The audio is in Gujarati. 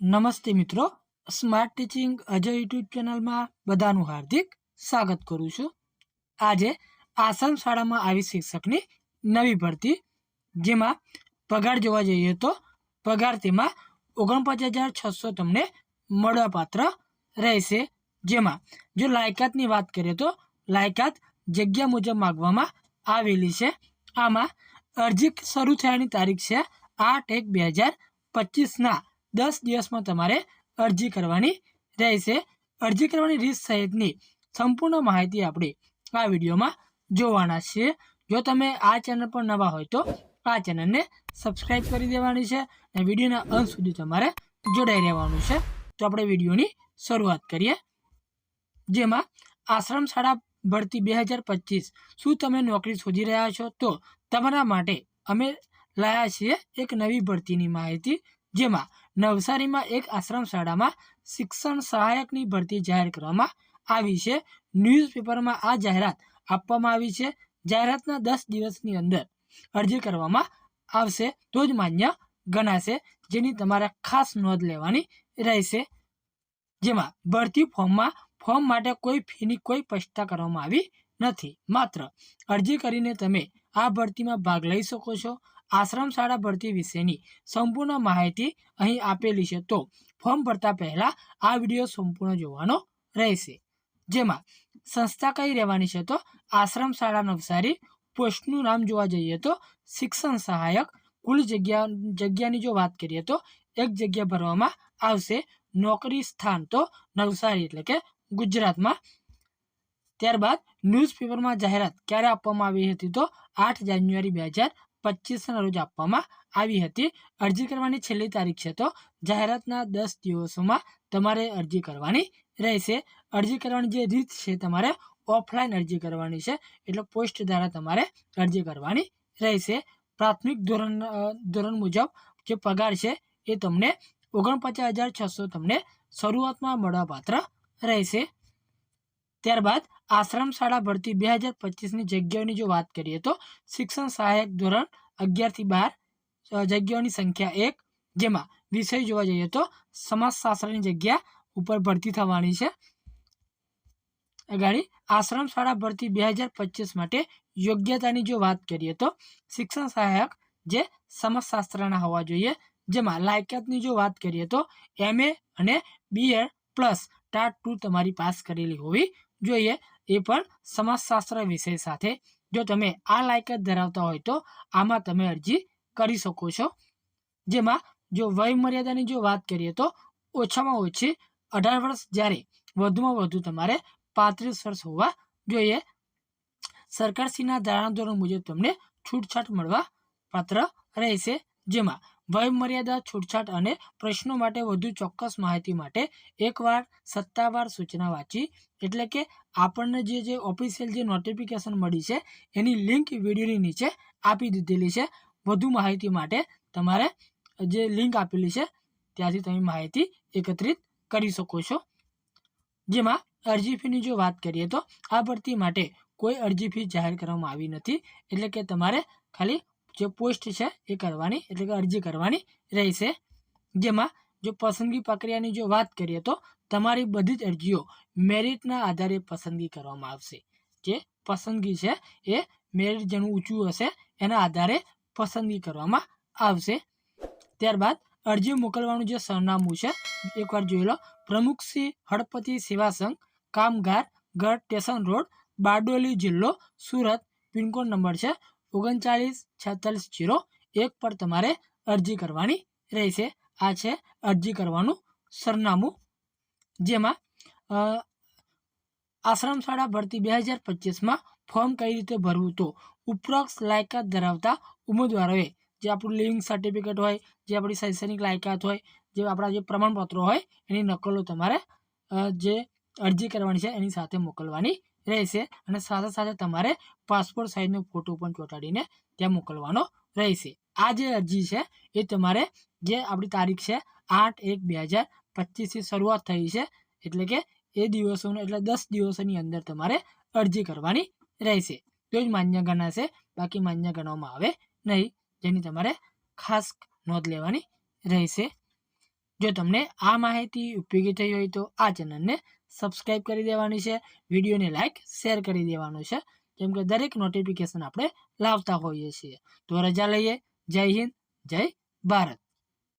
નમસ્તે મિત્રો. સ્માર્ટ ટીચિંગ અજય યુટ્યુબ ચેનલમાં બધાનું હાર્દિક સ્વાગત કરું છું. આજે આસામ શાળામાં આવી શિક્ષકની નવી ભરતી, જેમાં પગાર જોવા જઈએ તો પગાર તેમાં ઓગણપચાસ હજાર છસો તમને મળવાપાત્ર રહેશે. જેમાં જો લાયકાતની વાત કરીએ તો લાયકાત જગ્યા મુજબ માગવામાં આવેલી છે. આમાં અરજી શરૂ થયાની તારીખ છે આઠ એક બે હજાર પચીસના દસ દિવસમાં તમારે અરજી કરવાની રહેશે. અરજી કરવાની રીત સહિતની સંપૂર્ણ માહિતી આપણે આ વિડીયોમાં જોવાના છીએ જો તમે આ ચેનલ પર નવા હોય તો આ ચેનલને સબસ્ક્રાઈબ કરી દેવાની છે અને વિડીયોના અંત સુધી તમારે જોડાઈ રહેવાનું છે. તો આપણે વિડીયોની શરૂઆત કરીએ. જેમાં આશ્રમ શાળા ભરતી બે હજાર પચીસ શું તમે નોકરી શોધી રહ્યા છો? તો તમારા માટે અમે લાયા છીએ એક નવી ભરતીની માહિતી. જેમાં નવસારીમાં એક આશ્રમ શાળામાં શિક્ષણ સહાયકની ભરતી જાહેર કરવામાં આવી છે. ન્યૂઝપેપરમાં આ જાહેરાત આપવામાં આવી છે. જાહેરાતના દસ દિવસની અંદર અરજી કરવામાં આવશે. તો જ માન્ય ગણાશે, જેની તમારે ખાસ નોંધ લેવાની રહેશે. જેમાં ભરતી ફોર્મમાં ફોર્મ માટે કોઈ ફીની કોઈ સ્પષ્ટતા કરવામાં આવી નથી. માત્ર અરજી કરીને તમે આ ભરતીમાં ભાગ લઈ શકો છો. આશ્રમ શાળા ભરતી વિશેની સંપૂર્ણ માહિતી અહીં આપેલી છે. તો ફોર્મ ભરતા પહેલાં આ વીડિયો સંપૂર્ણ જોવાનો રહેશે. જેમાં સંસ્થા કઈ રહેવાની છે? તો આશ્રમ શાળા નવસારી, પોસ્ટનું નામ જોવા જઈએ તો શિક્ષણ સહાયક, કુલ જગ્યા, જગ્યાની જો વાત કરીએ તો એક જગ્યા ભરવામાં આવશે નોકરી સ્થાન તો નવસારી એટલે કે ગુજરાતમાં. ત્યારબાદ ન્યૂઝપેપરમાં જાહેરાત ક્યારે આપવામાં આવી હતી? તો આઠ જાન્યુઆરી બે હજાર પચીસના રોજ આપવામાં આવી હતી. અરજી કરવાની છેલ્લી તારીખ છે તો જાહેરાતના દસ દિવસોમાં તમારે અરજી કરવાની રહેશે. અરજી કરવાની જે રીત છે તમારે ઓફલાઈન અરજી કરવાની છે. એટલે પોસ્ટ દ્વારા તમારે અરજી કરવાની રહેશે. પ્રાથમિક ધોરણ ધોરણ મુજબ જે પગાર છે એ તમને ઓગણપચાસ હજાર છસો તમને શરૂઆતમાં મળવાપાત્ર રહેશે. ત્યારબાદ આશ્રમ શાળા ભરતી બે હજાર પચીસની જગ્યાઓની જો વાત કરીએ તો શિક્ષણ સહાયક ધોરણ અગિયારથી બાર જગ્યાઓની સંખ્યા એક, જેમાં વિષય જોવા જઈએ તો સમાજશાસ્ત્રની જગ્યા ઉપર ભરતી થવાની છે. અગાડી આશ્રમ શાળા ભરતી બે હજાર પચીસ માટે યોગ્યતાની જો વાત કરીએ તો શિક્ષણ સહાયક જે સમાજશાસ્ત્રના હોવા જોઈએ, જેમાં લાયકાતની જો વાત કરીએ તો એમએ અને બીએડ પ્લસ ટાટ ટુ તમારી પાસ કરેલી હોવી જોઈએ એ પણ સમાજશાસ્ત્ર વિષય સાથે. જો તમે આ લાયકાત ધરાવતા હોય તો આમાં તમે અરજી કરી શકો છો. જેમાં જો વય જો વાત કરીએ તો ઓછામાં ઓછી અઢાર વર્ષ જ્યારે વધુમાં વધુ તમારે પાંત્રીસ વર્ષ હોવા જોઈએ. સરકારશ્રીના ધારણા મુજબ તમને છૂટછાટ મળવા પાત્ર રહેશે. જેમાં વય મર્યાદા છૂટછાટ અને પ્રશ્નો માટે વધુ ચોક્કસ માહિતી માટે એકવાર સત્તાવાર સૂચના વાંચી. એટલે કે આપણને જે જે ઓફિશિયલ જે નોટિફિકેશન મળી છે, એની લિંક વિડીયોની નીચે આપી દીધેલી છે. વધુ માહિતી માટે તમારે જે લિંક આપેલી છે, ત્યાંથી તમે માહિતી એકત્રિત કરી શકો છો. જેમાં અરજી ફીની જો વાત કરીએ તો આ ભરતી માટે કોઈ અરજી ફી જાહેર કરવામાં આવી નથી. એટલે કે તમારે ખાલી જે પોસ્ટ છે એ કરવાની, એટલે કે અરજી કરવાની રહેશે. જેમાં જો પસંદગી પ્રક્રિયાની જો વાત કરીએ તો તમારી બધી જ અરજીઓ મેરિટના આધારે પસંદગી કરવામાં આવશે. જે પસંદગી છે એ મેરિટ જેનું ઊંચું હશે એના આધારે પસંદગી કરવામાં આવશે. ત્યારબાદ અરજી મોકલવાનું જે સરનામું છે, એકવાર જોઈ લો. પ્રમુખ શ્રી હળપતિ સેવા સંઘ, કામગાર ગઢ સ્ટેશન રોડ, બારડોલી જિલ્લો, સુરત. પિનકોડ નંબર છે ઓગણચાળીસ છેતાલીસ જીરો એક પર તમારે અરજી કરવાની રહેશે. આ છે અરજી કરવાનું સરનામું, જેમાં આશ્રમ શાળા ભરતી બે હજાર પચીસમાં ફોર્મ કઈ રીતે ભરવું તો ઉપરોક્ત લાયકાત ધરાવતા ઉમેદવારોએ, જે આપણું લિવિંગ સર્ટિફિકેટ હોય, જે આપણી શૈક્ષણિક લાયકાત હોય, જે આપણા જે પ્રમાણપત્રો હોય, એની નકલો તમારે જે અરજી કરવાની છે, એની સાથે મોકલવાની રહેશે. અને સાથે સાથે તમારે પાસપોર્ટ સાઇઝનો ફોટો પણ ચોંટાડીને ત્યાં મોકલવાનો રહેશે. આ જે અરજી છે, એ તમારે જે આપણી તારીખ છે, આઠ એક બે હજાર પચીસથી શરૂઆત થઈ છે, એટલે કે એ દિવસોનો, એટલે દસ દિવસોની અંદર તમારે અરજી કરવાની રહેશે. તો જ માન્ય ગણાશે બાકી માન્ય ગણવામાં આવે નહીં. જેની તમારે ખાસ નોંધ લેવાની રહેશે. જો તમને આ માહિતી ઉપયોગી થઈ હોય તો આ ચેનલને સબસ્ક્રાઈબ કરી દેવાની છે, વિડીયોને લાઇક શેર કરી દેવાનું છે, કેમ કે દરેક નોટિફિકેશન આપણે લાવતા હોઈએ છીએ. તો રજા લઈએ. જય હિન્દ, જય ભારત.